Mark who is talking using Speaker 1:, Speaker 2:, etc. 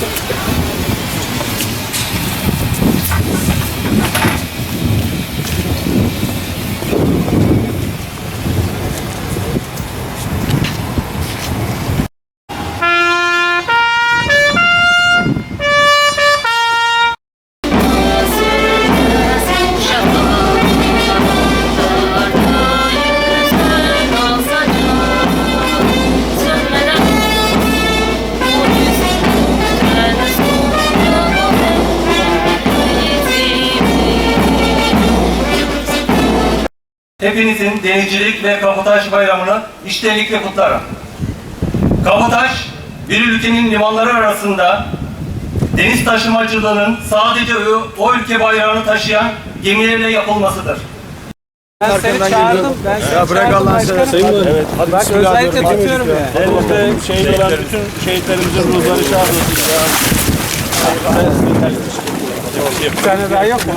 Speaker 1: Thank you. Hepinizin denizcilik ve kabotaj bayramını içtenlikle kutlarım. Kabotaj, bir ülkenin limanları arasında deniz taşımacılığının sadece o, o ülke bayrağını taşıyan gemilerle yapılmasıdır.
Speaker 2: Ben seni çağırdım. Ben seni
Speaker 3: Ya bırak
Speaker 2: çağırdım
Speaker 3: Allah'ını seversen. Evet. Hadi
Speaker 2: Bak özellikle tutuyorum ya.
Speaker 3: Elimizde şehit olan bütün şehitlerimizin ruhları şad olsun.
Speaker 2: Bir tane daha yok mu?